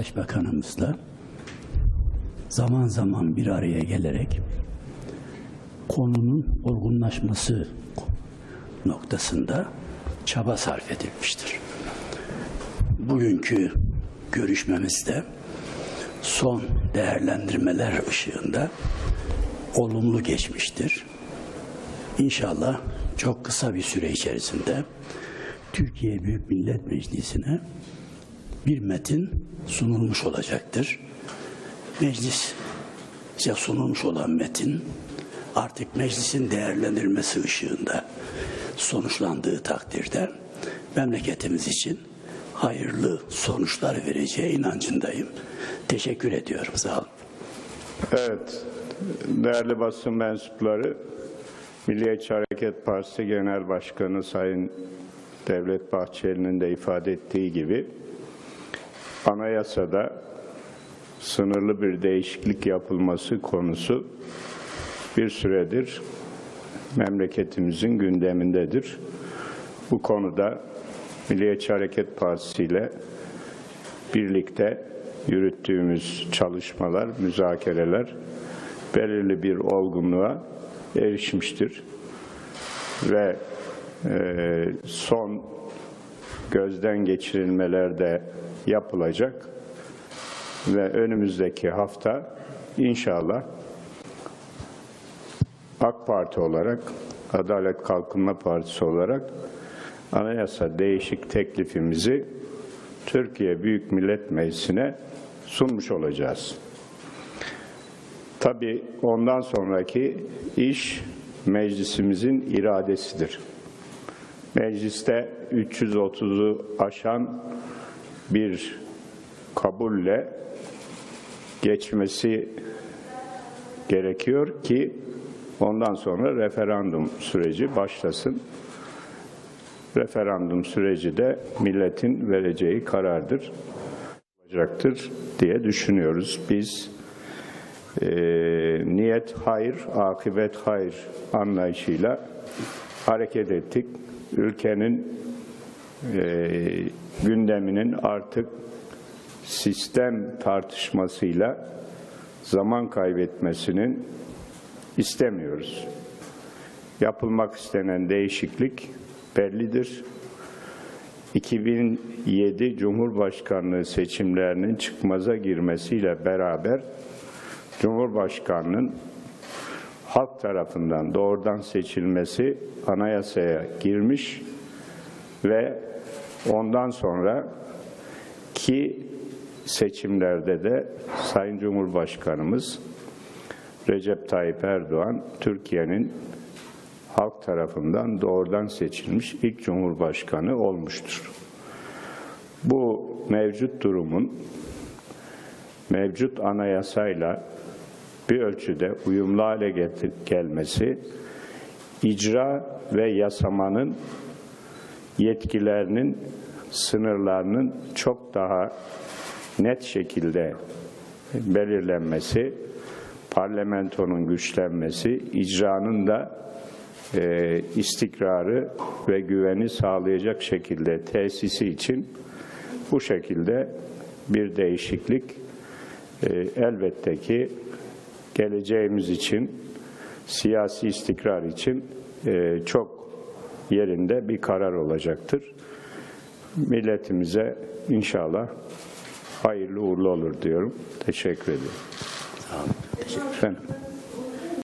Başbakanımızla zaman zaman bir araya gelerek konunun olgunlaşması noktasında çaba sarf edilmiştir. Bugünkü görüşmemizde son değerlendirmeler ışığında olumlu geçmiştir. İnşallah çok kısa bir süre içerisinde Türkiye Büyük Millet Meclisi'ne bir metin sunulmuş olacaktır. Meclis size sunulmuş olan metin artık meclisin değerlendirmesi ışığında sonuçlandığı takdirde memleketimiz için hayırlı sonuçlar vereceği inancındayım. Teşekkür ediyorum. Sağ olun. Evet, değerli basın mensupları, Milliyetçi Hareket Partisi Genel Başkanı Sayın Devlet Bahçeli'nin de ifade ettiği gibi anayasada sınırlı bir değişiklik yapılması konusu bir süredir memleketimizin gündemindedir. Bu konuda Milliyetçi Hareket Partisi ile birlikte yürüttüğümüz çalışmalar, müzakereler belirli bir olgunluğa erişmiştir. Ve e, son gözden geçirilmeler de yapılacak ve önümüzdeki hafta inşallah AK Parti olarak, Adalet Kalkınma Partisi olarak anayasa değişik teklifimizi Türkiye Büyük Millet Meclisi'ne sunmuş olacağız. Tabii ondan sonraki iş meclisimizin iradesidir. Mecliste 330'u aşan bir kabulle geçmesi gerekiyor ki ondan sonra referandum süreci başlasın. Referandum süreci de milletin vereceği karardır olacaktır diye düşünüyoruz. Biz e, niyet hayır, akıbet hayır anlayışıyla hareket ettik. Ülkenin e, gündeminin artık sistem tartışmasıyla zaman kaybetmesinin istemiyoruz. Yapılmak istenen değişiklik bellidir. 2007 Cumhurbaşkanlığı seçimlerinin çıkmaza girmesiyle beraber Cumhurbaşkanının halk tarafından doğrudan seçilmesi anayasaya girmiş ve ondan sonra ki seçimlerde de Sayın Cumhurbaşkanımız Recep Tayyip Erdoğan Türkiye'nin halk tarafından doğrudan seçilmiş ilk cumhurbaşkanı olmuştur. Bu mevcut durumun mevcut anayasayla bir ölçüde uyumlu hale gelmesi icra ve yasamanın yetkilerinin sınırlarının çok daha net şekilde belirlenmesi, parlamentonun güçlenmesi, icranın da e, istikrarı ve güveni sağlayacak şekilde tesisi için bu şekilde bir değişiklik e, elbette ki geleceğimiz için, siyasi istikrar için e, çok yerinde bir karar olacaktır. Milletimize inşallah hayırlı uğurlu olur diyorum. Teşekkür ediyorum. Olun. Teşekkür Efendim.